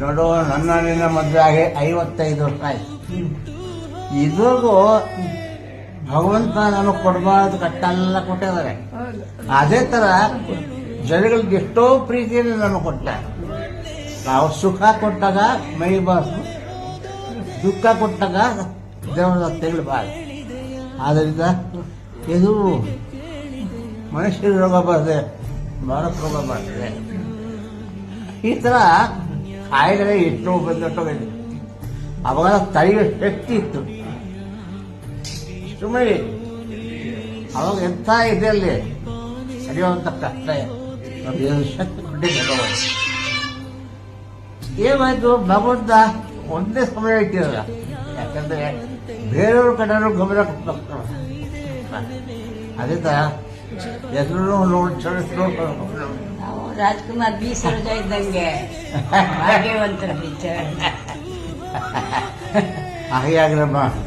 ನೋಡು ನನ್ನ ನಿನ್ನ ಮದುವೆ ಆಗಿ ಐವತ್ತೈದು ವರ್ಷ ಆಯ್ತು. ಇದ್ರಿಗೂ ಭಗವಂತ ನನಗೆ ಕೊಡಬಾರ್ದು, ಕಟ್ಟೆಲ್ಲ ಕೊಟ್ಟಿದ್ದಾರೆ. ಅದೇ ತರ ಜನಗಳಿಗೆ ಎಷ್ಟೋ ಪ್ರೀತಿಯನ್ನು ನಾನು ಕೊಟ್ಟೆ. ನಾವು ಸುಖ ಕೊಟ್ಟಾಗ ಮೈ ಬಾರ್ದು ದುಃಖ ಕೊಟ್ಟಾಗ ದೇವರ ತೆಗಳಬಾರ್ದು ಆದ್ರಿಂದ ಇದು ಮನುಷ್ಯರ ರೋಗ ಬರ್ತದೆ ಭಾರತ ರೋಗ ಬರ್ತದೆ ಈ ಥರ ಕಾಯಿಲೆ ಎಷ್ಟೋ ಬಂದಿದೆ ಅವಾಗ ತಡೆಯುವ ಶಕ್ತಿ ಇತ್ತು. ಸುಮ್ಮನೆ ಅವಾಗ ಎಂಥ ಇದೆಯಲ್ಲಿ ನಡೆಯುವಂಥ ಕಷ್ಟ. ಶಕ್ತಿ ಕೊಟ್ಟಿದ್ದ. ಏನಾಯ್ತು? ಭಗವಂತ ಒಂದೇ ಸಮಯ ಇಟ್ಟಿರಲ್ಲ ಯಾಕಂದ್ರೆ ಬೇರೆಯವ್ರ ಕಡೆಯೂ ಗಮನ ಅದೇ ತರ ಎಲ್ಲರೂ ನೋಡಿ ಚಳಿಸ್ಕೊಂಡು ರಾಜ್ಕುಮಾರ್ ಬಿ ಸರೋಜ ಇದ್ದಂಗೆ ಭಾಗ್ಯವಂತರ ಪಿಕ್ಚರ್ ಹಾಗೆ ಆಗ್ರಮ್ಮ